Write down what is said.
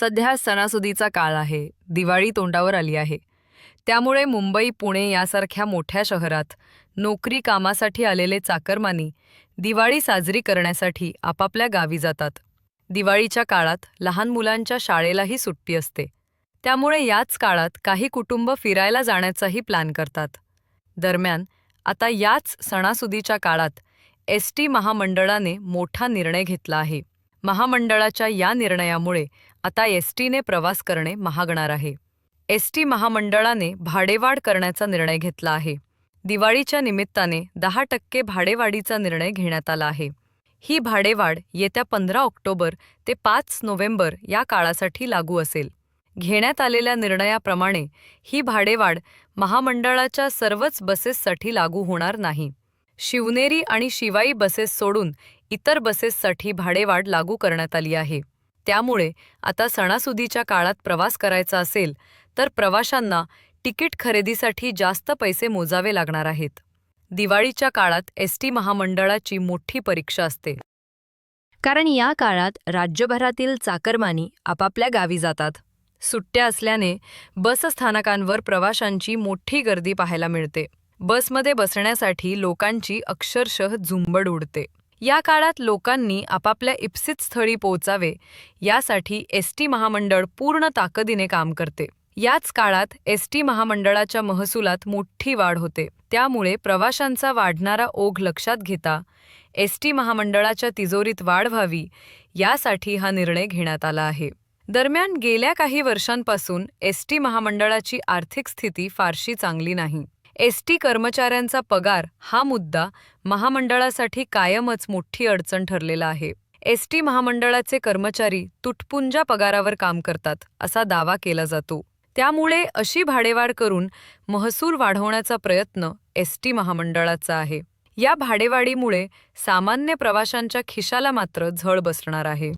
सध्या सणासुदीचा काळ आहे. दिवाळी तोंडावर आली आहे. त्यामुळे मुंबई पुणे यासारख्या मोठ्या शहरात नोकरी कामासाठी आलेले चाकरमानी दिवाळी साजरी करण्यासाठी आपापल्या गावी जातात. दिवाळीच्या काळात लहान मुलांच्या शाळेलाही सुट्टी असते. त्यामुळे याच काळात काही कुटुंब फिरायला जाण्याचाही प्लॅन करतात. दरम्यान आता याच सणासुदीच्या काळात एस टी महामंडळाने मोठा निर्णय घेतला आहे. महामंडळाच्या या निर्णयामुळे आता एस टीने प्रवास करणे महागणार आहे. एस टी महामंडळाने भाडेवाढ करण्याचा निर्णय घेतला आहे. दिवाळीच्या निमित्ताने दहा टक्के भाडेवाढीचा निर्णय घेण्यात आला आहे. ही भाडेवाढ येत्या पंधरा ऑक्टोबर ते पाच नोव्हेंबर या काळासाठी लागू असेल. घेण्यात आलेल्या निर्णयाप्रमाणे ही भाडेवाढ महामंडळाच्या सर्वच बसेससाठी लागू होणार नाही. शिवनेरी आणि शिवाई बसेस सोडून इतर बसेससाठी भाडेवाढ लागू करण्यात आली आहे. त्यामुळे आता सणासुदीच्या काळात प्रवास करायचा असेल तर प्रवाशांना तिकीट खरेदीसाठी जास्त पैसे मोजावे लागणार आहेत. दिवाळीच्या काळात एस टी महामंडळाची मोठी परीक्षा असते. कारण या काळात राज्यभरातील चाकरमानी आपापल्या गावी जातात. सुट्ट्या असल्याने बसस्थानकांवर प्रवाशांची मोठी गर्दी पाहायला मिळते. बसमध्ये बसण्यासाठी लोकांची अक्षरशः झुंबड उडते. या काळात लोकांनी आपापल्या इप्सित स्थळी पोहोचावे यासाठी एस टी महामंडळ पूर्ण ताकदीने काम करते. याच काळात एस टी महामंडळाच्या महसुलात मोठी वाढ होते. त्यामुळे प्रवाशांचा वाढणारा ओघ लक्षात घेता एस टी महामंडळाच्या तिजोरीत वाढ व्हावी यासाठी हा निर्णय घेण्यात आला आहे. दरम्यान गेल्या काही वर्षांपासून एस टी महामंडळाची आर्थिक स्थिती फारशी चांगली नाही. एस टी कर्मचाऱ्यांचा पगार हा मुद्दा महामंडळासाठी कायमच मोठी अडचण ठरलेला आहे. एस टी महामंडळाचे कर्मचारी तुटपुंजा पगारावर काम करतात असा दावा केला जातो. त्यामुळे अशी भाडेवाढ करून महसूल वाढवण्याचा प्रयत्न एस टी महामंडळाचा आहे. या भाडेवाढीमुळे सामान्य प्रवाशांच्या खिशाला मात्र झळ बसणार आहे.